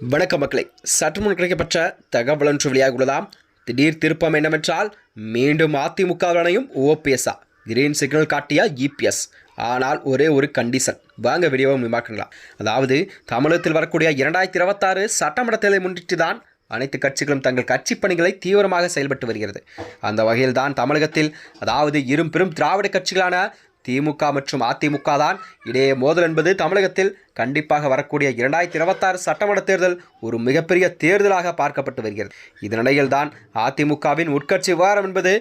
வணக்க மக்களை. சற்று முன் கிடைக்கப்பட்ட தகவல் ஒன்று வெளியாகியுள்ளதாம் திடீர் திருப்பம் என்னவென்றால் மீண்டும் அதிமுகவினையும் ஓபிஎஸ்ஆ கிரீன் சிக்னல் காட்டியா இபிஎஸ் ஆனால் ஒரே ஒரு கண்டிஷன் வாங்க வீடியோவை விமாக்கலாம் அதாவது தமிழகத்தில் வரக்கூடிய இரண்டாயிரத்தி இருபத்தாறு சட்டமன்ற தேர்தலை முன்னிட்டு தான் அனைத்து கட்சிகளும் தங்கள் கட்சி பணிகளை தீவிரமாக செயல்பட்டு வருகிறது. அந்த வகையில் தான் தமிழகத்தில் அதாவது இரும் பெரும் திராவிட கட்சிகளான திமுக மற்றும் அதிமுக தான் இடையே மோதல் என்பது தமிழகத்தில் கண்டிப்பாக வரக்கூடிய இரண்டாயிரத்தி இருபத்தாறு சட்டமன்ற தேர்தல் ஒரு மிகப்பெரிய தேர்தலாக பார்க்கப்பட்டு வருகிறது. இதனிடையில் தான் அதிமுகவின் உட்கட்சி விவகாரம் என்பது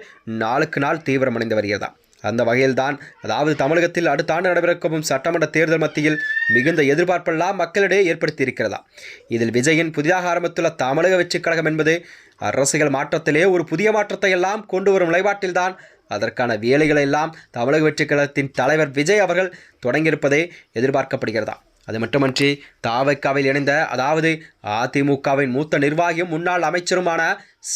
நாளுக்கு நாள் தீவிரமடைந்து வருகிறதா. அந்த வகையில்தான் அதாவது தமிழகத்தில் அடுத்த ஆண்டு நடைபெறக்கும் சட்டமன்ற தேர்தல் மத்தியில் மிகுந்த எதிர்பார்ப்பெல்லாம் மக்களிடையே ஏற்படுத்தியிருக்கிறதா? இதில் விஜயின் புதிதாக ஆரம்பித்துள்ள தமிழக வெற்றிக் கழகம் என்பது அரசியல் மாற்றத்திலே ஒரு புதிய மாற்றத்தை எல்லாம் கொண்டு வரும் நிலைப்பாட்டில்தான் அதற்கான வேலைகளெல்லாம் தமிழக வெற்றிக் கழகத்தின் தலைவர் விஜய் அவர்கள் தொடங்கியிருப்பதே எதிர்பார்க்கப்படுகிறதா? அது மட்டுமன்றி தாவைக்காவில் இணைந்த அதாவது அதிமுகவின் மூத்த நிர்வாகியும் முன்னாள் அமைச்சருமான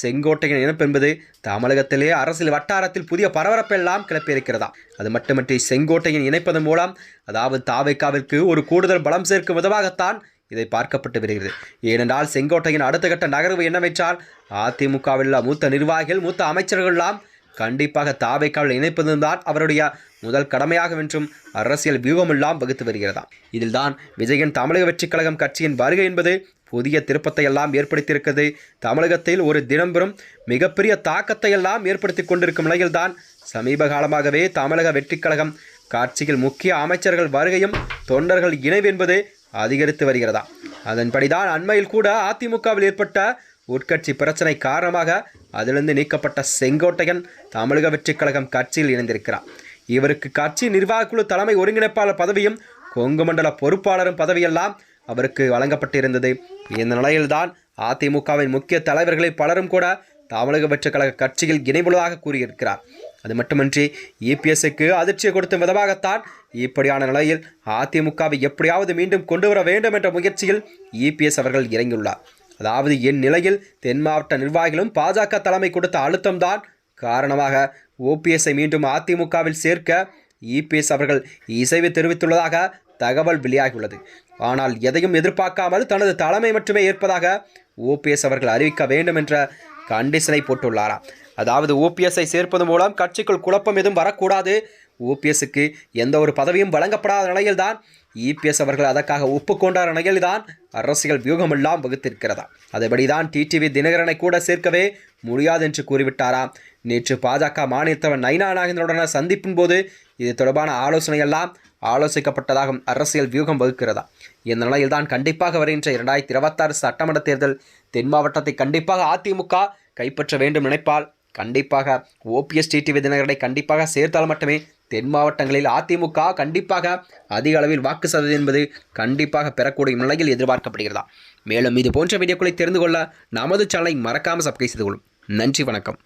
செங்கோட்டையின் இணைப்பு என்பது தமிழகத்திலே அரசியல் வட்டாரத்தில் புதிய பரபரப்பெல்லாம் கிளப்பியிருக்கிறதா? அது மட்டுமன்றி செங்கோட்டையின் இணைப்பதன் மூலம் அதாவது தாவைக்காவிற்கு ஒரு கூடுதல் பலம் சேர்க்கும் விதமாகத்தான் இதை பார்க்கப்பட்டு வருகிறது. ஏனென்றால் செங்கோட்டையின் அடுத்த கட்ட நகர்வு என்னவென்றால் அதிமுகவில் உள்ள மூத்த நிர்வாகிகள் மூத்த அமைச்சர்கள்லாம் கண்டிப்பாக தாவைக்காவில் இணைப்பதுதான் அவருடைய முதல் கடமையாகும் என்றும் அரசியல் வியூகமெல்லாம் வகுத்து வருகிறதா இதில்தான் விஜயன் தமிழக வெற்றிக் கழகம் கட்சியின் வருகை என்பது புதிய திருப்பத்தை எல்லாம் ஏற்படுத்தியிருக்கிறது. தமிழகத்தில் ஒரு தினம்பெறும் மிகப்பெரிய தாக்கத்தை எல்லாம் ஏற்படுத்தி கொண்டிருக்கும் நிலையில்தான் சமீப காலமாகவே தமிழக வெற்றிக் கழகம் காட்சியில் முக்கிய அமைச்சர்கள் வருகையும் தொண்டர்கள் இணைவு என்பது அதிகரித்து வருகிறதா அதன்படிதான் அண்மையில் கூட அதிமுகவில் ஏற்பட்ட உட்கட்சி பிரச்சனை காரணமாக அதிலிருந்து நீக்கப்பட்ட செங்கோட்டையன் தமிழக வெற்றிக் கழகம் கட்சியில் இணைந்திருக்கிறார். இவருக்கு கட்சி நிர்வாகக்குழு தலைமை ஒருங்கிணைப்பாளர் பதவியும் கொங்கு மண்டல பொறுப்பாளரும் பதவியெல்லாம் அவருக்கு வழங்கப்பட்டிருந்தது. இந்த நிலையில்தான் அதிமுகவின் முக்கிய தலைவர்களில் பலரும் கூட தமிழக வெற்றிக் கழக கட்சியில் இணைவுள்ளதாக கூறியிருக்கிறார். அது மட்டுமின்றி இபிஎஸ்க்கு அதிர்ச்சியை கொடுத்த விதமாகத்தான் இப்படியான நிலையில் அதிமுகவை எப்படியாவது மீண்டும் கொண்டு வர வேண்டும் என்ற முயற்சியில் இபிஎஸ் அவர்கள் இறங்கியுள்ளார். அதாவது என் நிலையில் தென் மாவட்ட நிர்வாகிகளும் பாஜக தலைமை கொடுத்த அழுத்தம்தான். காரணமாக ஓபிஎஸ்ஐ மீண்டும் அதிமுகவில் சேர்க்க இபிஎஸ் அவர்கள் இசைவு தெரிவித்துள்ளதாக தகவல் வெளியாகியுள்ளது. ஆனால் எதையும் எதிர்பார்க்காமல் தனது தலைமை மட்டுமே ஏற்பதாக ஓபிஎஸ் அவர்கள் அறிவிக்க வேண்டும் என்ற கண்டிஷனை போட்டுள்ளாராம் அதாவது ஓபிஎஸ்ஐ சேர்ப்பது மூலம் கட்சிக்குள் குழப்பம் எதுவும் வரக்கூடாது. ஓபிஎஸ்க்கு எந்த ஒரு பதவியும் வழங்கப்படாத நிலையில்தான் இபிஎஸ் அவர்கள் அதற்காக ஒப்புக்கொண்டார் நிலையில்தான் அரசியல் வியூகமெல்லாம் வகுத்திருக்கிறதா. அதுபடிதான் டிடிவி தினகரனை கூட சேர்க்கவே முடியாது என்று கூறிவிட்டாராம் நேற்று பாஜக மாநிலத்தவன் நைனா நாகேந்திரனுடன சந்திப்பின் போது இது தொடர்பான ஆலோசனையெல்லாம் ஆலோசிக்கப்பட்டதாகவும் அரசியல் வியூகம் வகுக்கிறதா. இந்த நிலையில்தான் கண்டிப்பாக வருகின்ற இரண்டாயிரத்தி இருபத்தாறு சட்டமன்ற தேர்தல் தென் மாவட்டத்தை கண்டிப்பாக அதிமுக கைப்பற்ற வேண்டும் நினைப்பால் கண்டிப்பாக ஓபிஎஸ் டிடிவி தினகரனை கண்டிப்பாக சேர்த்தால் மட்டுமே தென் மாவட்டங்களில் அதிமுக கண்டிப்பாக அதிக அளவில் வாக்கு சதவீதம் என்பது கண்டிப்பாக பெறக்கூடிய நிலையில் எதிர்பார்க்கப்படுகிறதா? மேலும் இது போன்ற வீடியோக்களை தெரிந்து கொள்ள நமது சேனலை மறக்காமல் சப்ஸ்கிரைப் செய்து கொள்ளும். நன்றி வணக்கம்.